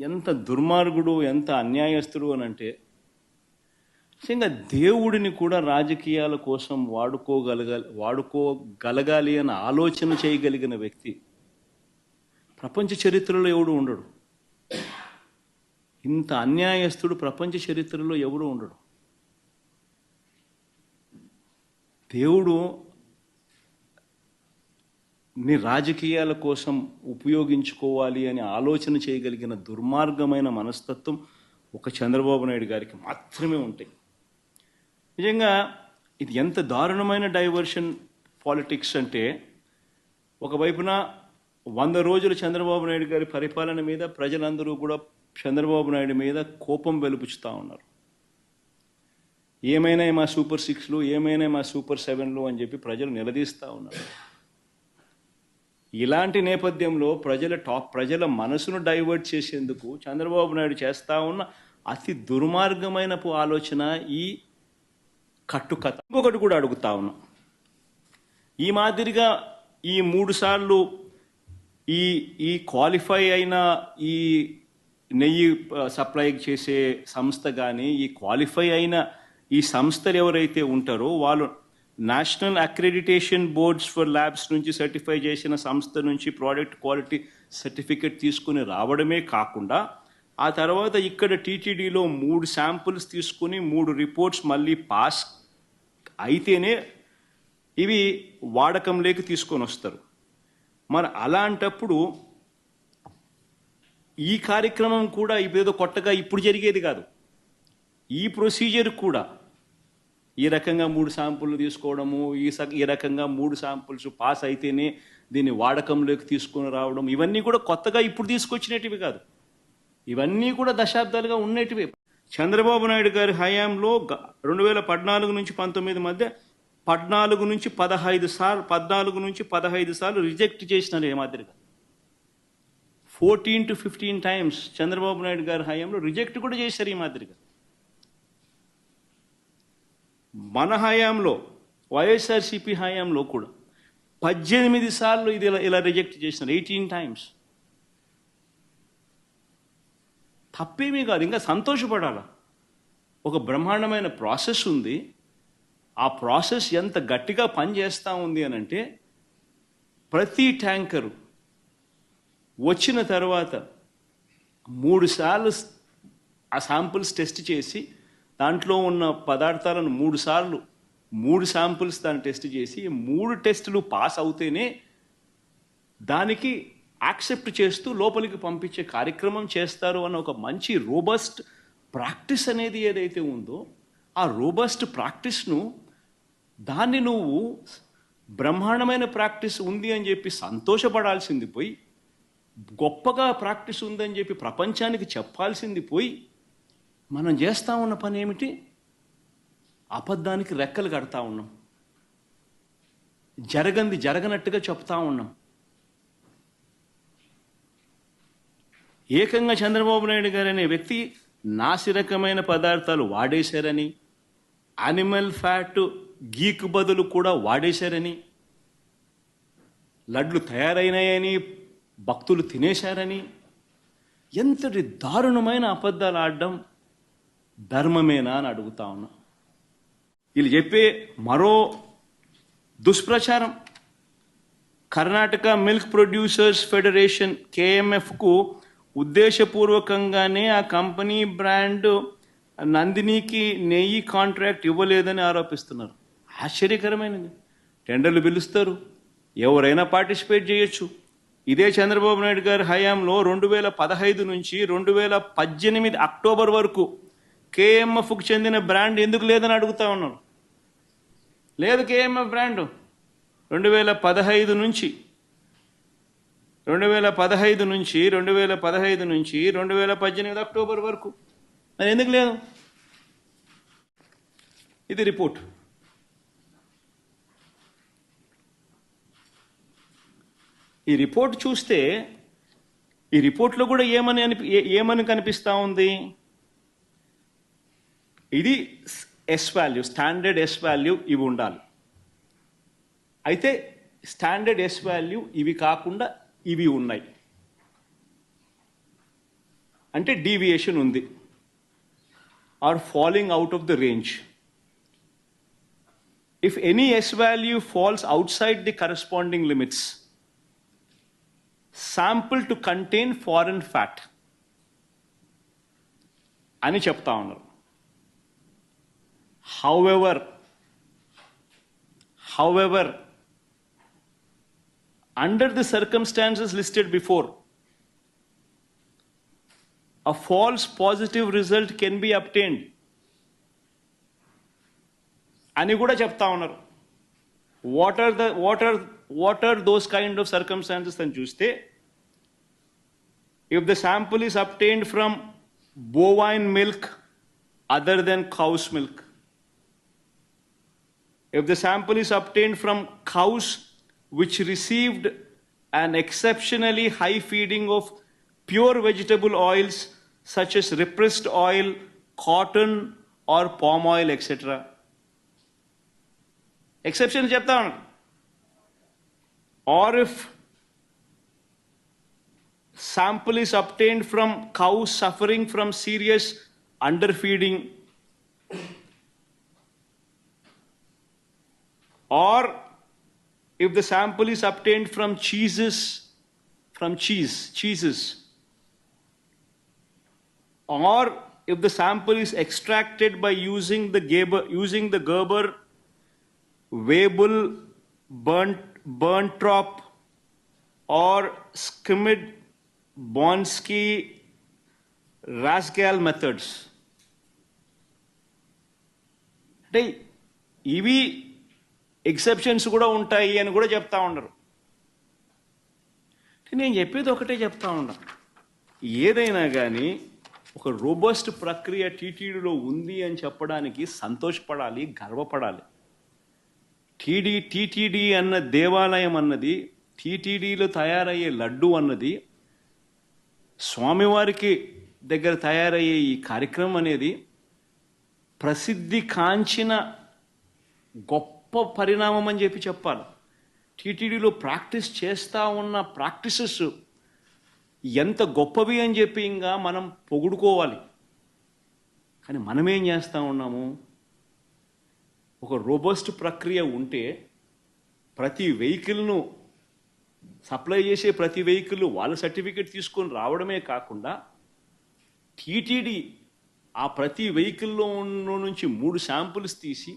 ఎంత దుర్మార్గుడు ఎంత అన్యాయస్తుడు అని అంటే నిజంగా దేవుడిని కూడా రాజకీయాల కోసం వాడుకోగలగాలి వాడుకోగలగాలి అని ఆలోచన చేయగలిగిన వ్యక్తి ప్రపంచ చరిత్రలో ఎవడు ఉండడు. ఇంత అన్యాయస్తుడు ప్రపంచ చరిత్రలో ఎవడు ఉండడు. దేవుడు ని రాజకీయాల కోసం ఉపయోగించుకోవాలి అని ఆలోచన చేయగలిగిన దుర్మార్గమైన మనస్తత్వం ఒక చంద్రబాబు నాయుడు గారికి మాత్రమే ఉంటాయి. నిజంగా ఇది ఎంత దారుణమైన డైవర్షన్ పాలిటిక్స్ అంటే ఒకవైపున వంద రోజులు చంద్రబాబు నాయుడు గారి పరిపాలన మీద ప్రజలందరూ కూడా చంద్రబాబు నాయుడు మీద కోపం వెలుపుచుతూ ఉన్నారు. ఏమైనా మా సూపర్ సిక్స్లు ఏమైనా మా సూపర్ సెవెన్లు అని చెప్పి ప్రజలు నిలదీస్తూ ఉన్నారు. ఇలాంటి నేపథ్యంలో ప్రజల టాప్ ప్రజల మనసును డైవర్ట్ చేసేందుకు చంద్రబాబు నాయుడు చేస్తా ఉన్న అతి దుర్మార్గమైన ఆలోచన ఈ కట్టుకథ. ఇంకొకటి కూడా అడుగుతా ఉన్నా. ఈ మాదిరిగా ఈ మూడు సార్లు ఈ ఈ క్వాలిఫై అయిన ఈ నెయ్యి సప్లై చేసే సంస్థ కానీ ఈ క్వాలిఫై అయిన ఈ సంస్థలు ఎవరైతే ఉంటారో వాళ్ళు national accreditation boards for labs నుంచి సర్టిఫై చేసిన సంస్థ నుంచి ప్రోడక్ట్ క్వాలిటీ సర్టిఫికెట్ తీసుకుని రావడమే కాకుండా ఆ తర్వాత ఇక్కడ టీటీడీలో మూడు శాంపుల్స్ తీసుకుని మూడు రిపోర్ట్స్ మళ్ళీ పాస్ అయితేనే ఇవి వాడకంలోకి తీసుకొని వస్తారు. మరి అలాంటప్పుడు ఈ కార్యక్రమం కూడా ఇదేదో కొత్తగా ఇప్పుడు జరిగేది కాదు. ఈ ప్రొసీజర్ కూడా ఈ రకంగా మూడు శాంపుల్ని తీసుకోవడము ఈ స ఈ రకంగా మూడు శాంపుల్స్ పాస్ అయితేనే దీన్ని వాడకంలోకి తీసుకొని రావడం ఇవన్నీ కూడా కొత్తగా ఇప్పుడు తీసుకొచ్చినటివి కాదు. ఇవన్నీ కూడా దశాబ్దాలుగా ఉన్నటివే. చంద్రబాబు నాయుడు గారి హయాంలో గ- రెండు వేల పద్నాలుగు నుంచి పంతొమ్మిది మధ్య పద్నాలుగు నుంచి పదహైదు సార్లు పద్నాలుగు నుంచి పదహైదు సార్లు రిజెక్ట్ చేసినారు ఏ మాదిరిగా. Fourteen to fifteen times Chandrababu Naidu గారి హయాంలో రిజెక్ట్ కూడా చేశారు ఈ మాదిరిగా. మన హయాంలో వైఎస్ఆర్సిపి హయాంలో కూడా పద్దెనిమిది సార్లు ఇది ఇలా ఇలా రిజెక్ట్ చేసినారు ఎయిటీన్ టైమ్స్ తప్పేమీ కాదు ఇంకా సంతోషపడాల? ఒక బ్రహ్మాండమైన ప్రాసెస్ ఉంది. ఆ ప్రాసెస్ ఎంత గట్టిగా పనిచేస్తూ ఉంది అని అంటే ప్రతి ట్యాంకరు వచ్చిన తర్వాత మూడు సార్లు ఆ శాంపుల్స్ టెస్ట్ చేసి దాంట్లో ఉన్న పదార్థాలను మూడు సార్లు మూడు శాంపుల్స్ దాన్ని టెస్ట్ చేసి మూడు టెస్టులు పాస్ అవుతేనే దానికి యాక్సెప్ట్ చేస్తూ లోపలికి పంపించే కార్యక్రమం చేస్తారు అన్న ఒక మంచి రోబస్ట్ ప్రాక్టీస్ అనేది ఏదైతే ఉందో ఆ రోబస్ట్ ప్రాక్టీస్ను దాన్ని నువ్వు బ్రహ్మాండమైన ప్రాక్టీస్ ఉంది అని చెప్పి సంతోషపడాల్సింది పోయి గొప్పగా ప్రాక్టీస్ ఉందని చెప్పి ప్రపంచానికి చెప్పాల్సింది పోయి మనం చేస్తా ఉన్న పని ఏమిటి? అబద్ధానికి రెక్కలు కడతా ఉన్నాం. జరగంది జరగనట్టుగా చెప్తా ఉన్నాం. ఏకంగా చంద్రబాబు నాయుడు గారు అనే వ్యక్తి నాసిరకమైన పదార్థాలు వాడేశారని అనిమల్ ఫ్యాట్ గీక్ బదులు కూడా వాడేశారని లడ్లు తయారైనాయని భక్తులు తినేశారని ఎంతటి దారుణమైన అబద్ధాలు ఆడడం ధర్మమేనా అని అడుగుతా ఉన్నా. వీళ్ళు చెప్పే మరో దుష్ప్రచారం. కర్ణాటక మిల్క్ ప్రొడ్యూసర్స్ ఫెడరేషన్ కేఎంఎఫ్కు ఉద్దేశపూర్వకంగానే ఆ కంపెనీ బ్రాండ్ నందినికి నెయ్యి కాంట్రాక్ట్ ఇవ్వలేదని ఆరోపిస్తున్నారు. ఆశ్చర్యకరమైనది. టెండర్లు పిలుస్తారు. ఎవరైనా పార్టిసిపేట్ చేయొచ్చు. ఇదే చంద్రబాబు నాయుడు గారి హయాంలో రెండు వేల పదహైదు నుంచి రెండు వేల పద్దెనిమిది అక్టోబర్ వరకు కేఎంఎఫ్కు చెందిన బ్రాండ్ ఎందుకు లేదని అడుగుతా ఉన్నారు లేదు కేఎంఎఫ్ బ్రాండ్. రెండు వేల పదహైదు నుంచి రెండు వేల పదహైదు నుంచి రెండు వేల పదహైదు నుంచి రెండు వేల పద్దెనిమిది అక్టోబర్ వరకు. మరి ఎందుకు లేదు? ఇది రిపోర్ట్. ఈ రిపోర్ట్ చూస్తే ఈ రిపోర్ట్లో కూడా ఏమని అనిపి ఏ- ఏమని కనిపిస్తూ ఉంది? ఇది S value standard S value ఇవి ఉండాలి. అయితే స్టాండర్డ్ ఎస్ వాల్యూ ఇవి కాకుండా ఇవి ఉన్నాయి. అంటే డీవియేషన్ ఉంది. Are falling out of the range if any S value falls outside the corresponding limits sample to contain foreign fat అని చెప్తా ఉన్నారు. However however under the circumstances listed before, a false positive result can be obtained. అని కూడా చెప్తా ఉన్నారు what are the what are what are those kind of circumstances అని చూస్తే if the sample is obtained from bovine milk other than cow's milk if the sample is obtained from cows which received an exceptionally high feeding of pure vegetable oils such as repressed oil, cotton, or palm oil, etc. Exception చెప్తా ఉన్నాను or if sample is obtained from cows suffering from serious underfeeding Or if the sample is obtained from cheeses, from cheese, cheeses, or if the sample is extracted by using the Gerber, using the Gerber, Weibull, Burnt, Burntrop, or Skimmed, Bonsky, Rascal methods. They, exceptions కూడా ఉంటాయి అని కూడా చెప్తా ఉండరు. నేను చెప్పేది ఒకటే చెప్తా ఉన్నా. ఏదైనా కానీ ఒక రోబస్ట్ ప్రక్రియ టీటీడీలో ఉంది అని చెప్పడానికి సంతోషపడాలి గర్వపడాలి. టీడీ టీటీడీ అన్న దేవాలయం అన్నది టీటీడీలో తయారయ్యే లడ్డు అన్నది స్వామివారికి దగ్గర తయారయ్యే ఈ కార్యక్రమం అనేది ప్రసిద్ధి కాంచిన గొప్ప గొప్ప పరిణామం అని చెప్పి చెప్పాలి. టీటీడీలో ప్రాక్టీస్ చేస్తూ ఉన్న ప్రాక్టీసెస్ ఎంత గొప్పవి అని చెప్పి ఇంకా మనం పొగుడుకోవాలి. కానీ మనమేం చేస్తూ ఉన్నాము? ఒక రోబస్ట్ ప్రక్రియ ఉంటే ప్రతి వెహికల్ను సప్లై చేసే ప్రతి వెహికల్ వాళ్ళ సర్టిఫికేట్ తీసుకొని రావడమే కాకుండా టీటీడీ ఆ ప్రతి వెహికల్లో ఉన్న నుంచి మూడు శాంపుల్స్ తీసి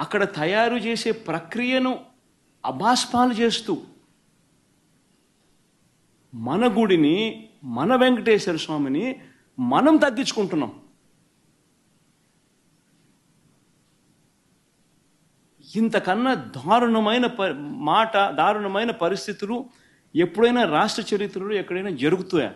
అక్కడ తయారు చేసే ప్రక్రియను అభాస్పాలు చేస్తూ మన గుడిని మన వెంకటేశ్వర స్వామిని మనం తగ్గించుకుంటున్నాం. ఇంతకన్నా దారుణమైన ప- మాట దారుణమైన పరిస్థితులు ఎప్పుడైనా రాష్ట్ర చరిత్రలో ఎక్కడైనా జరుగుతాయా?